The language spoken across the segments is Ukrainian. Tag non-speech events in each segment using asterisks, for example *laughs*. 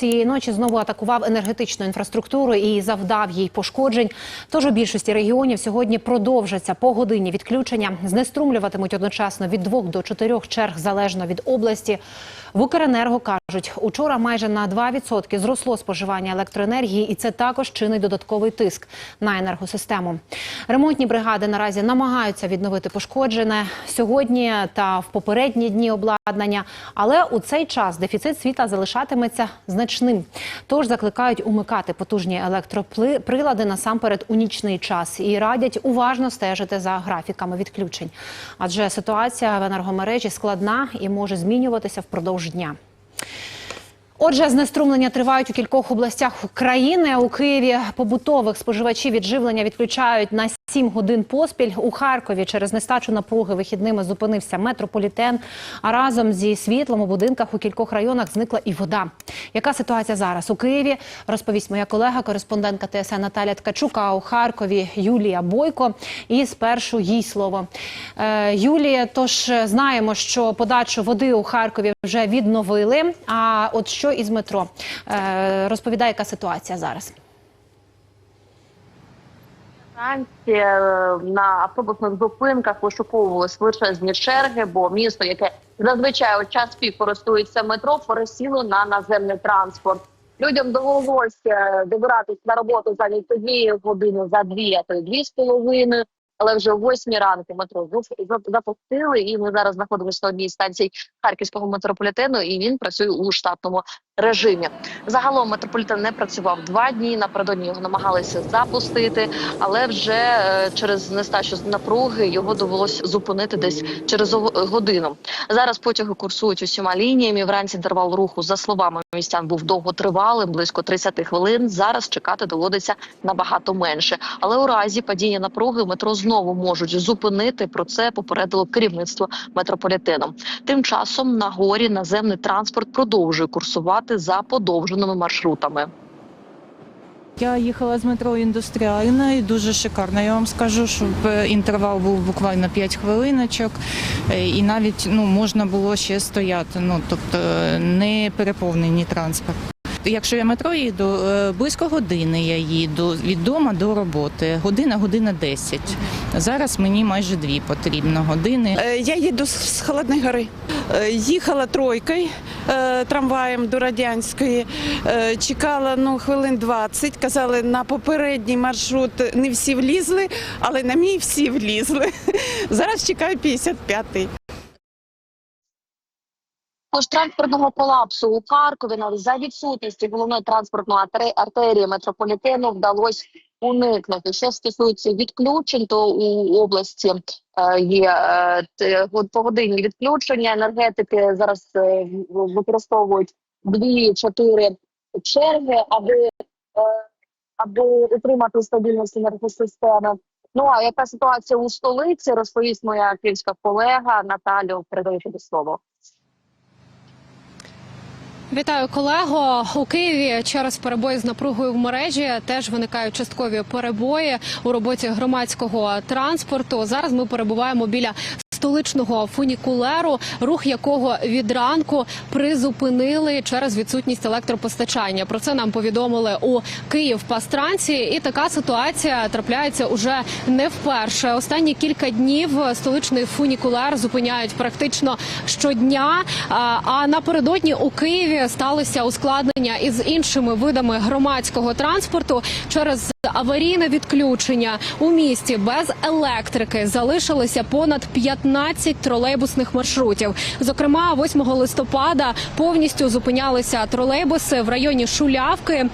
Цієї ночі знову атакував енергетичну інфраструктуру і завдав їй пошкоджень. Тож у більшості регіонів сьогодні продовжаться по годині відключення. Знеструмлюватимуть одночасно від двох до чотирьох черг залежно від області. В Укренерго кажуть, учора майже на 2% зросло споживання електроенергії, і це також чинить додатковий тиск на енергосистему. Ремонтні бригади наразі намагаються відновити пошкоджене сьогодні та в попередні дні обладнання, але у цей час дефіцит світла залишатиметься значним. Тож закликають умикати потужні електроприлади насамперед у нічний час і радять уважно стежити за графіками відключень. Адже ситуація в енергомережі складна і може змінюватися впродовж дня. Отже, знеструмлення тривають у кількох областях країни. У Києві побутових споживачів від живлення відключають на 7 годин поспіль. У Харкові через нестачу напруги вихідними зупинився метрополітен. А разом зі світлом у будинках у кількох районах зникла і вода. Яка ситуація зараз у Києві? Розповість моя колега, кореспондентка ТСН Наталя Ткачук, а у Харкові Юлія Бойко. І спершу їй слово. Е, Юлія, тож знаємо, що подачу води у Харкові вже відновили. А от що із метро? Е, розповідає, яка ситуація зараз. Вранці е, на автобусних зупинках вишуковувались величезні черги, бо місто, яке зазвичай у час пік користується метро, пересіло на наземний транспорт. Людям довелося добиратись на роботу за дві години, за дві, а то й дві з половиною. Але вже о восьмій ранку метро запустили, і ми зараз знаходимося на одній з станцій харківського метрополітену, і він працює у штатному режимі. Загалом метрополітен не працював два дні. Напередодні його намагалися запустити, але вже е, через нестачу напруги його довелось зупинити десь через годину. Зараз потяги курсують усіма лініями. Вранці інтервал руху, за словами містян, був довготривалим, близько 30 хвилин. Зараз чекати доводиться набагато менше. Але у разі падіння напруги метро знову можуть зупинити. Про це попередило керівництво метрополітену. Тим часом на горі наземний транспорт продовжує курсувати за подовженими маршрутами. Я їхала з метро індустріальна і дуже шикарно. Я вам скажу, що в- інтервал був буквально 5 хвилиночок, е, і навіть ну можна було ще стояти. Ну тобто е, не переповнені транспорт. Якщо я метро їду, е, близько години я їду від дому до роботи. Година, година 10. Зараз мені майже дві потрібно години. Е, Я їду з- Холодної гори. Е, Їхала тройкою трамваєм до Радянської. Чекала ну, хвилин 20. Казали, на попередній маршрут не всі влізли, але на мій всі влізли. *laughs* Зараз чекаю 55-й. Тож транспортного колапсу у Харкові навіть за відсутності головної транспортної артерії метрополітену вдалося уникнути. Що стосується відключень, то у області е, є е, погодинні відключення енергетики. Зараз е, використовують дві-чотири черги, аби, аби утримати стабільність енергосистеми. Ну а яка ситуація у столиці? Розповість моя київська колега Наталю. Передаю тобі слово. Вітаю колего у Києві. Через перебої з напругою в мережі теж виникають часткові перебої у роботі громадського транспорту. Зараз ми перебуваємо біля столичного фунікулеру, рух якого від ранку призупинили через відсутність електропостачання. Про це нам повідомили у Київ Пастранці. І така ситуація трапляється уже не вперше. Останні кілька днів столичний фунікулер зупиняють практично щодня. А напередодні у Києві сталися ускладнення із іншими видами громадського транспорту через аварійне відключення у місті без електрики залишилося понад 15 тролейбусних маршрутів. Зокрема, 8 листопада повністю зупинялися тролейбуси в районі Шулявки.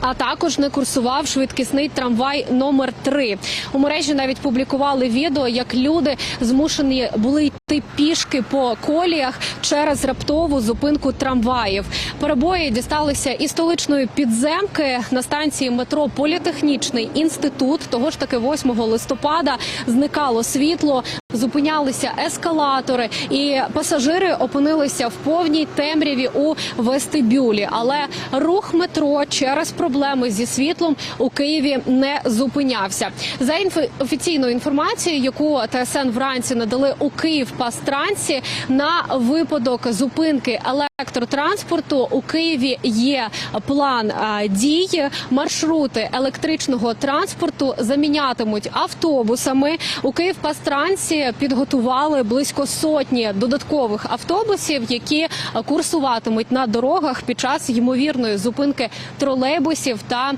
А також не курсував швидкісний трамвай номер 3 У мережі навіть публікували відео, як люди змушені були йти пішки по коліях через раптову зупинку трамваїв. Перебої дісталися і столичної підземки на станції метро Політехнічний інститут. Того ж таки 8 листопада зникало світло, зупинялися ескалатори, і пасажири опинилися в повній темряві у вестибюлі. Але рух метро через проблеми зі світлом у Києві не зупинявся. За інфо- офіційною інформацією, яку ТСН вранці надали у Київ Київпастрансі на випадок зупинки електротранспорту у Києві є план дій. Маршрути електричного транспорту замінятимуть автобусами. У Київпастрансі підготували близько сотні додаткових автобусів, які курсуватимуть на дорогах під час ймовірної зупинки тролейбусів та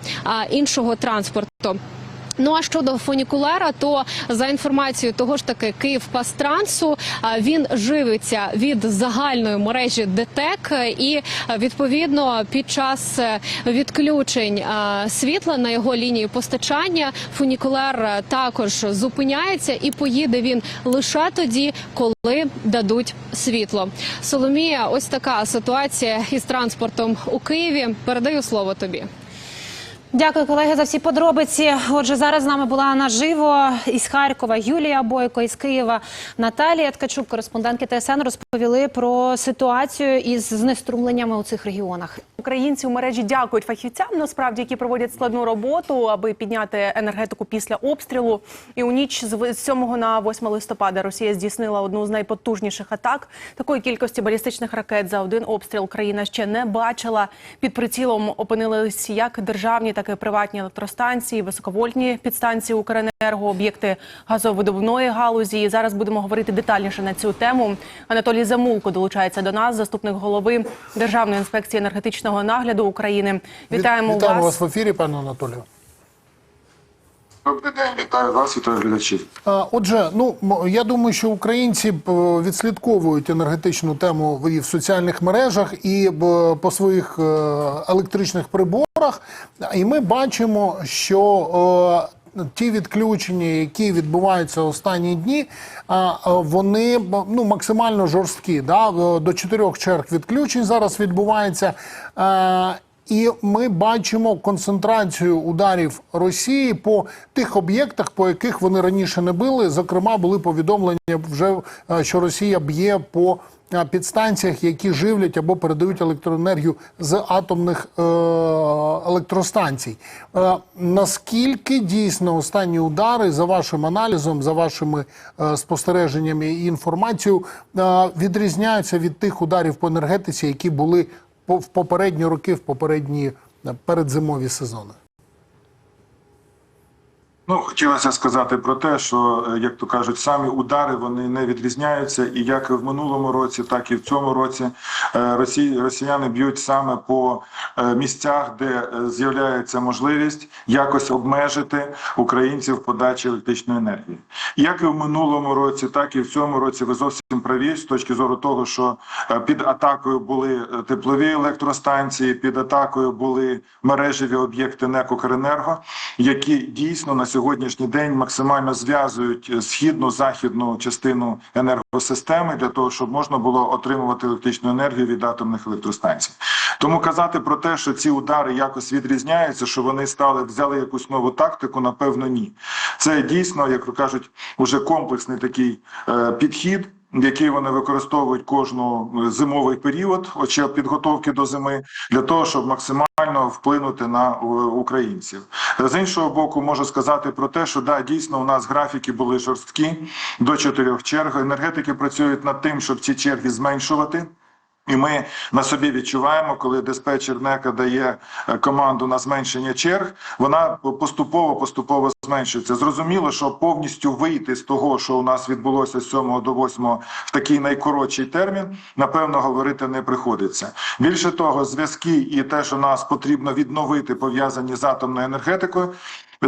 іншого транспорту. Ну а щодо фунікулера, то за інформацією того ж таки Київпастрансу, він живиться від загальної мережі ДТЕК і відповідно під час е, відключень світла на його лінії постачання фунікулер е, також зупиняється і поїде він лише тоді, коли дадуть світло. Соломія, ось така ситуація із транспортом у Києві. Передаю слово тобі. Дякую, колеги, за всі подробиці. Отже, зараз з нами була наживо із Харкова Юлія Бойко, із Києва Наталія Ткачук, кореспондентки ТСН, розповіли про ситуацію із знеструмленнями у цих регіонах. Українці у мережі дякують фахівцям, насправді, які проводять складну роботу, аби підняти енергетику після обстрілу. І у ніч з в- 7 на 8 листопада Росія здійснила одну з найпотужніших атак. Такої кількості балістичних ракет за один обстріл країна ще не бачила. Під прицілом опинились як державні, так і приватні електростанції, високовольтні підстанції Укренерго, об'єкти газовидобувної галузі. І зараз будемо говорити детальніше на цю тему. Анатолій Замулко долучається до нас, заступник голови Державної інспекції енергетичного нагляду України. Вітаємо, Вітаємо вас. вас в ефірі, пане Анатолію. Добрий день, вітаю вас, вітаю глядачів. А, Отже, ну я думаю, що українці е, відслідковують енергетичну тему в- і в соціальних мережах і по своїх е, електричних приборах. І ми бачимо, що е, ті відключення, які відбуваються останні дні, вони ну максимально жорсткі. Да? До чотирьох черг відключень зараз відбувається. І ми бачимо концентрацію ударів Росії по тих об'єктах, по яких вони раніше не били. Зокрема, були повідомлення вже, е, що Росія б'є по е, підстанціях, які живлять або передають електроенергію з атомних е, електростанцій. Наскільки дійсно останні удари за вашим аналізом, за вашими спостереженнями і інформацією відрізняються від тих ударів по енергетиці, які були в попередні роки, в попередні е, передзимові сезони? Ну, хотілося сказати про те, що, е, як то кажуть, самі удари вони не відрізняються, і як в минулому році, так і в цьому році е, росі... росіяни б'ють саме по е, місцях, де з'являється можливість якось обмежити українців подачі електричної енергії. Як і в минулому році, так і в цьому році ви зовсім праві з точки зору того, що під атакою були теплові електростанції, під атакою були мережеві об'єкти НЕК «Укренерго», які дійсно на сьогоднішній день максимально зв'язують е, східну західну частину енергосистеми для того, щоб можна було отримувати електричну енергію від атомних електростанцій. Тому казати про те, що ці удари якось відрізняються, що вони стали взяли якусь нову тактику, напевно, ні. Це дійсно, як кажуть, уже комплексний такий е, підхід. Який вони використовують кожну е, зимовий період, очі підготовки до зими, для того, щоб максимально вплинути на е, українців. З іншого боку, можу сказати про те, що да, дійсно у нас графіки були жорсткі до чотирьох черг. Енергетики працюють над тим, щоб ці черги зменшувати. І ми на собі відчуваємо, коли диспетчер НЕКа дає е, команду на зменшення черг, вона поступово поступово зменшується. Зрозуміло, що повністю вийти з того, що у нас відбулося з 7 до 8 в такий найкоротший термін, напевно, говорити не приходиться. Більше того, зв'язки і те, що нас потрібно відновити, пов'язані з атомною енергетикою.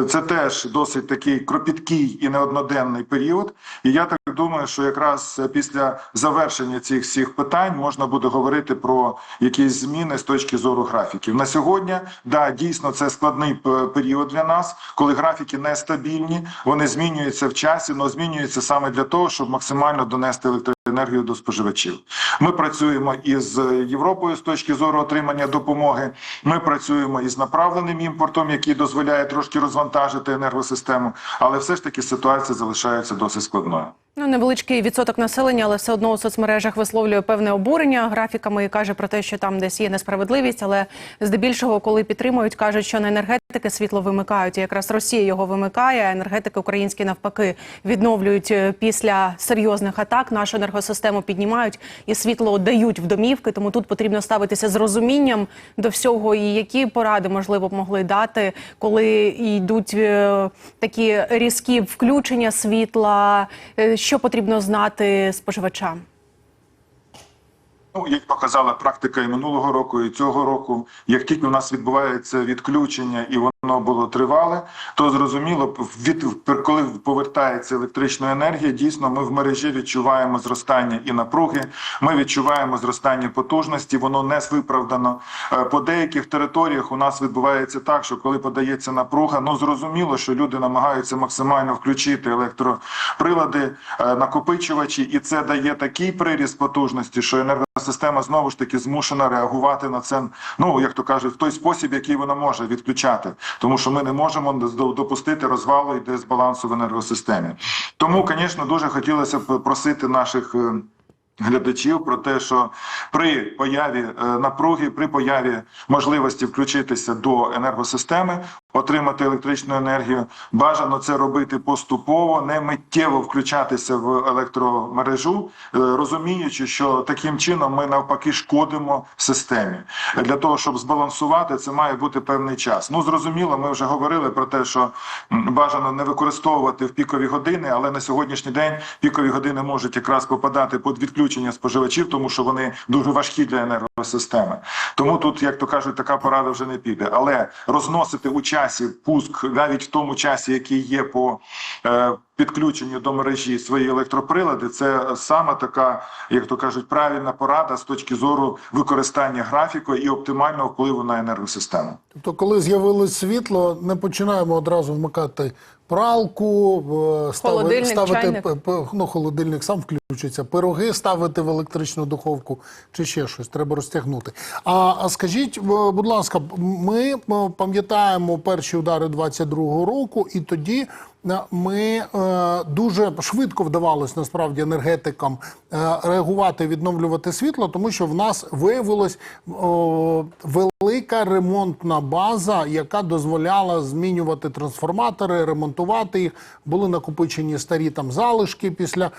Це теж досить такий кропіткий і неодноденний період. І я так думаю, що якраз після завершення цих всіх питань можна буде говорити про якісь зміни з точки зору графіків. На сьогодні да дійсно це складний період для нас, коли графіки нестабільні, вони змінюються в часі, але змінюються саме для того, щоб максимально донести електроенергію до споживачів. Ми працюємо із Європою з точки зору отримання допомоги. Ми працюємо із направленим імпортом, який дозволяє трошки розвантажити енергосистему, але все ж таки ситуація залишається досить складною. Ну, невеличкий відсоток населення, але все одно у соцмережах висловлює певне обурення графіками і каже про те, що там десь є несправедливість. Але здебільшого, коли підтримують, кажуть, що на енергетики світло вимикають. І якраз Росія його вимикає. а Енергетики українські навпаки відновлюють е, після серйозних атак. Нашу енергосистему піднімають і світло дають в домівки. Тому тут потрібно ставитися з розумінням до всього. І які поради можливо могли дати, коли йдуть е, такі різкі включення світла. Що потрібно знати споживачам? Ну, як показала практика і минулого року, і цього року, як тільки у нас відбувається відключення і воно було тривале, то зрозуміло, від коли повертається електрична енергія, дійсно ми в мережі відчуваємо зростання і напруги. Ми відчуваємо зростання потужності. Воно не виправдано. Е, По деяких територіях у нас відбувається так, що коли подається напруга, ну зрозуміло, що люди намагаються максимально включити електроприлади, е, накопичувачі, і це дає такий приріст потужності, що енергосистема знову ж таки змушена реагувати на це. Ну як то кажуть, в той спосіб, який вона може відключати, тому що ми не можемо допустити розвалу і дисбалансу в енергосистемі. Тому, звісно, дуже хотілося б просити наших. Глядачів про те, що при появі е, напруги, при появі можливості включитися до енергосистеми, отримати електричну енергію, бажано це робити поступово, не миттєво включатися в електромережу, е, розуміючи, що таким чином ми навпаки шкодимо системі. Для того щоб збалансувати, це має бути певний час. Ну зрозуміло, ми вже говорили про те, що бажано не використовувати в пікові години, але на сьогоднішній день пікові години можуть якраз попадати під відключення споживачів, тому що вони дуже важкі для енергосистеми. Тому тут, як то кажуть, така порада вже не піде. Але розносити у часі пуск, навіть в тому часі, який є по е, підключенню до мережі свої електроприлади, це саме така, як то кажуть, правильна порада з точки зору використання графіку і оптимального впливу на енергосистему. Тобто, коли з'явилось світло, не починаємо одразу вмикати пралку, е, ставити п- ну, холодильник сам включиться, пироги ставити в електричну духовку чи ще щось треба розтягнути. А, а скажіть, будь ласка, ми пам'ятаємо перші удари 22-го року, і тоді ми е, дуже швидко вдавалось насправді енергетикам е, реагувати, відновлювати світло, тому що в нас виявилось велика ремонтна база, яка дозволяла змінювати трансформатори, ремонтувати їх. Були накопичені старі там залишки після е,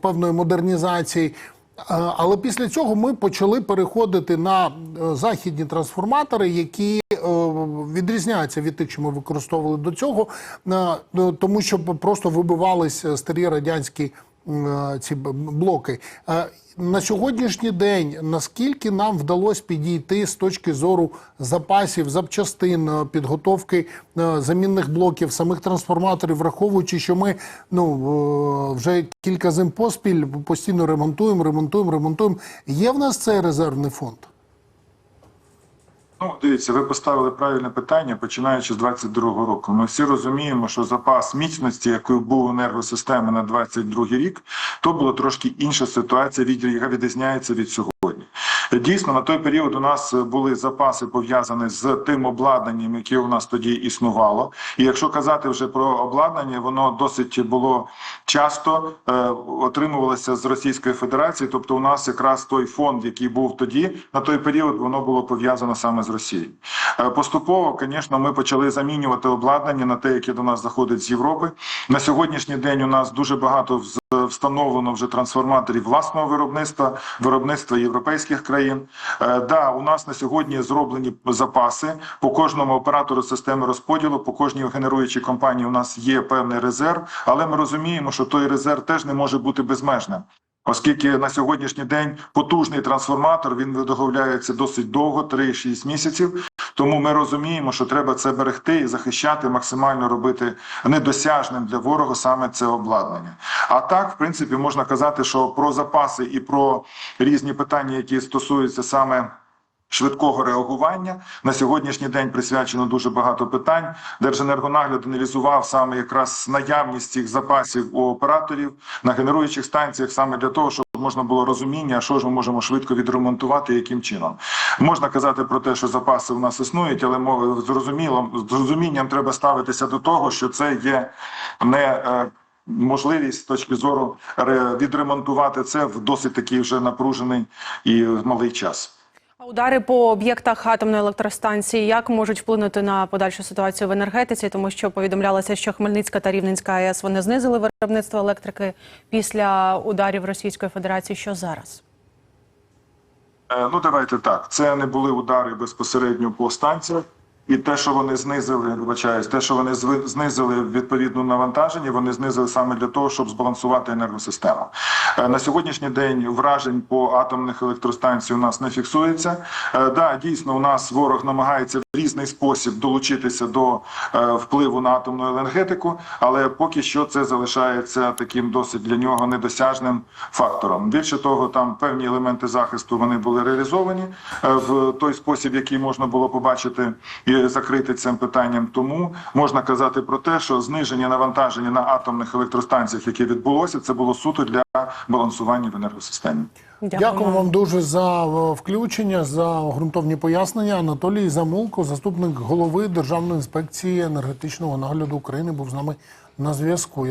певної модернізації. Е, Але після цього ми почали переходити на е, західні трансформатори, які е, відрізняються від тих, що ми використовували до цього, тому що просто вибивались старі радянські ці блоки. На сьогоднішній день наскільки нам вдалося підійти з точки зору запасів, запчастин, е, підготовки е, замінних блоків, самих трансформаторів, враховуючи, що ми ну е, вже кілька зим поспіль постійно ремонтуємо, ремонтуємо, ремонтуємо. Є в нас цей резервний фонд? Ну, дивіться, ви поставили правильне питання, починаючи з 22-го року. Ми всі розуміємо, що запас міцності, який був у енергосистеми на 22-й рік, то була трошки інша ситуація, яка відрізняється від сьогодні. Дійсно, на той період у нас були запаси пов'язані з тим обладнанням, яке у нас тоді існувало. І якщо казати вже про обладнання, воно досить було часто е, отримувалося з Російської Федерації. Тобто, у нас якраз той фонд, який був тоді, на той період воно було пов'язано саме з Росією. Е, поступово, звісно, ми почали замінювати обладнання на те, яке до нас заходить з Європи. На сьогоднішній день у нас дуже багато встановлено вже трансформаторів власного виробництва, виробництва європейських країн. Е, да, у нас на сьогодні зроблені запаси по кожному оператору системи розподілу, по кожній генеруючій компанії у нас є певний резерв, але ми розуміємо, що той резерв теж не може бути безмежним. Оскільки на сьогоднішній день потужний трансформатор він виготовляється досить довго, 3-6 місяців. Тому ми розуміємо, що треба це берегти і захищати, максимально робити недосяжним для ворога саме це обладнання. А так, в принципі, можна казати, що про запаси і про різні питання, які стосуються саме. Швидкого реагування на сьогоднішній день присвячено дуже багато питань. Держенергонагляд аналізував саме якраз наявність цих запасів у операторів на генеруючих станціях, саме для того, щоб можна було розуміння, що ж ми можемо швидко відремонтувати, яким чином можна казати про те, що запаси у нас існують, але зрозуміло з розумінням треба ставитися до того, що це є не. е, можливість з точки зору відремонтувати це в досить такий вже напружений і малий час. Удари по об'єктах атомної електростанції як можуть вплинути на подальшу ситуацію в енергетиці, тому що повідомлялося, що Хмельницька та Рівненська АЕС вони знизили виробництво електрики після ударів Російської Федерації. Що зараз? Е, Ну, давайте так. Це не були удари безпосередньо по станціях. І те, що вони знизили, вибачаюсь, те, що вони знизили відповідну навантаження, вони знизили саме для того, щоб збалансувати енергосистему. Е, На сьогоднішній день вражень по атомних електростанціях у нас не фіксується. Е, Да, дійсно, у нас ворог намагається в різний спосіб долучитися до е, впливу на атомну енергетику, але поки що це залишається таким досить для нього недосяжним фактором. Більше того, там певні елементи захисту вони були реалізовані в той спосіб, який можна було побачити і закрити цим питанням. Тому можна казати про те, що зниження навантаження на атомних електростанціях, яке відбулося, це було суто для балансування в енергосистемі. Дякую вам дуже за е, включення, за ґрунтовні пояснення. Анатолій Замулко, заступник голови Державної інспекції енергетичного нагляду України, був з нами на зв'язку.